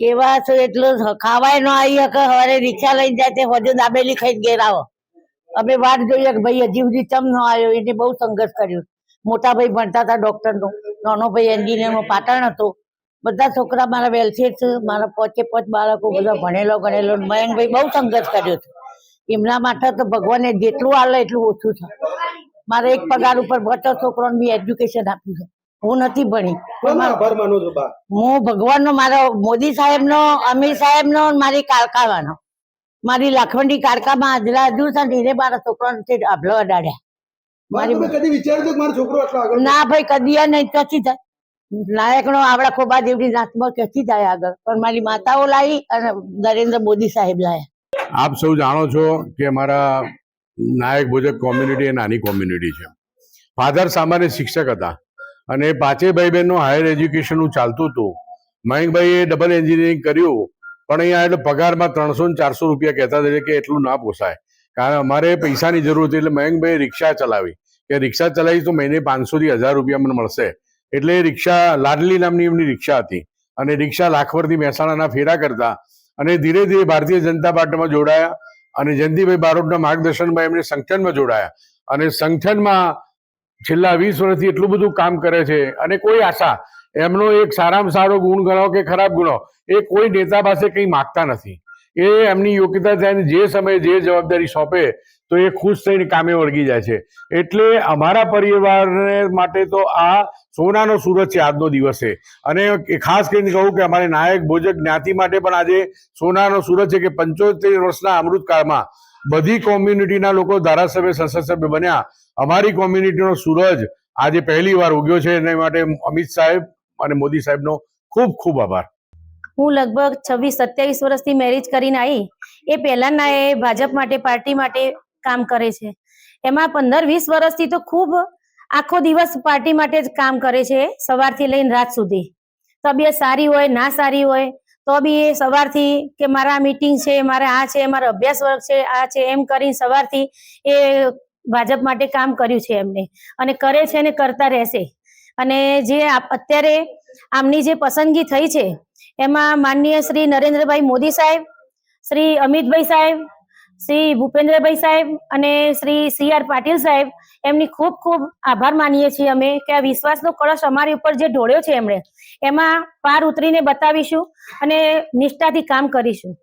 કેવા છો એટલું ખાવાય નો આવી શકે હવે રિક્ષા લઈને જાય તે હજુ દાબેલી ખાઈ ઘેર આવો. અમે વાત જોઈએ કે ભાઈ હજી સુધી ચમ ન આવ્યો? એને બહુ સંઘર્ષ કર્યો. મોટા ભાઈ ભણતા હતા ડોક્ટર નો. નાનો ભાઈ એન્જિનિયર નો પાટણ હતો. બધા છોકરા મારા વેલસેટ મારા પોચે પોચ બાળકો બધા ભણેલો ગણેલો. મયંકભાઈ બહુ સંઘર્ષ કર્યો છે. એમના માટે તો ભગવાને જેટલું આલે એટલું ઓછું છે. મારે એક પગાર ઉપર બચો છોકરાને બી એજ્યુકેશન આપ્યું છે. હું નથી ભણી. કોનો મારા- આભાર માનો છો બા હું ભગવાનનો મારો મોદી સાહેબનો અમિત સાહેબનો મારી કારકાવાનો મારી લાખવંડી કારકામાં આજલા હજુ ધીરે મારા છોકરાને આભલો અડાડ્યા. બા, કદી વિચાર્યું મારો છોકરો આટલો આગળ ના ભાઈ કદી નહીં ક્યાંથી થાય. નાયકનો આવડા ખોબા જેવડી નાચમાં ક્યાંથી થાય આગળ. પણ મારી માતાઓ લાવી અને નરેન્દ્ર મોદી સાહેબ લાયા. આપ સૌ જાણો છો કે અમારા નાયક ભોજક કોમ્યુનિટી એ નાની કોમ્યુનિટી છે. ફાધર સામાન્ય શિક્ષક હતા. અને પાંચેય બહેનનું હાયર એજ્યુકેશનનું ચાલતું હતું. મયંકભાઈએ ડબલ એન્જિનિયરિંગ કર્યું, પણ અહીંયા એટલે પગારમાં ત્રણસો ને ચારસો રૂપિયા કહેતા હતા કે એટલું ના પોસાય. કારણ અમારે પૈસાની જરૂર હતી એટલે મયંકભાઈએ રિક્ષા ચલાવી. કે રિક્ષા ચલાવી તો મહિને પાંચસોથી હજાર રૂપિયા મને મળશે. એટલે રિક્ષા લાડલી નામની એમની રિક્ષા હતી. અને રિક્ષા લાખવરથી મહેસાણાના ફેરા કરતા. અને ધીરે ધીરે ભારતીય જનતા પાર્ટીમાં જોડાયા. અને જયંતિભાઈ બારોટના માર્ગદર્શનમાં એમને સંગઠનમાં જોડાયા. અને સંગઠનમાં છેલ્લા વીસ વર્ષથી એટલું બધું કામ કરે છે અને કોઈ આશા, એમનો એક સારામાં સારો ગુણ ગણો કે ખરાબ ગુણો, એ કોઈ નેતા પાસે કંઈ માગતા નથી. એ એમની યોગ્યતા થાય જે સમયે જે જવાબદારી સોંપે, તો એ ખુશ થઈને કામે વળગી જાય છે. એટલે અમારા પરિવારને માટે તો આ સોનાનો સૂરજ છે આજનો દિવસે. અને ખાસ કરીને કહું કે અમારે નાયક ભોજક જ્ઞાતિ માટે પણ આજે સોનાનો સૂરજ છે કે પંચોતેર વર્ષના અમૃતકાળમાં બધી કોમ્યુનિટીના લોકો ધારાસભ્ય સંસદ સભ્ય બન્યા. અમારી કોમ્યુનિટીનો સૂરજ આજે પહેલી વાર ઉગ્યો છે. એના માટે અમિત સાહેબ અને મોદી સાહેબનો ખૂબ ખૂબ આભાર. હું લગભગ છવ્વીસ, સત્યાવીસ વર્ષથી મેરેજ કરીને આવી એ પહેલાના એ ભાજપ માટે, પાર્ટી માટે કામ કરે છે. એમાં પંદર, વીસ વર્ષથી તો ખૂબ આખો દિવસ પાર્ટી માટે જ કામ કરે છે સવારથી લઈને રાત સુધી. તબિયત સારી હોય, ના સારી હોય તો બી એ સવારથી કે મારા મીટિંગ છે, મારે આ છે, મારો અભ્યાસ વર્ગ છે, આ છે, એમ કરીને સવારથી એ ભાજપ માટે કામ કર્યું છે એમને. અને કરે છે અને કરતા રહેશે. અને જે અત્યારે આમની જે પસંદગી થઈ છે, એમાં માનનીય શ્રી નરેન્દ્રભાઈ મોદી સાહેબ, શ્રી અમિતભાઈ સાહેબ શ્રી ભૂપેન્દ્રભાઈ સાહેબ અને શ્રી સી આર પાટીલ સાહેબ, એમની ખૂબ ખૂબ આભાર માનીએ છીએ અમે કે આ વિશ્વાસનો કળશ અમારી ઉપર જે ઢોળ્યો છે એમણે, એમાં પાર ઉતરીને બતાવીશું અને નિષ્ઠાથી કામ કરીશું.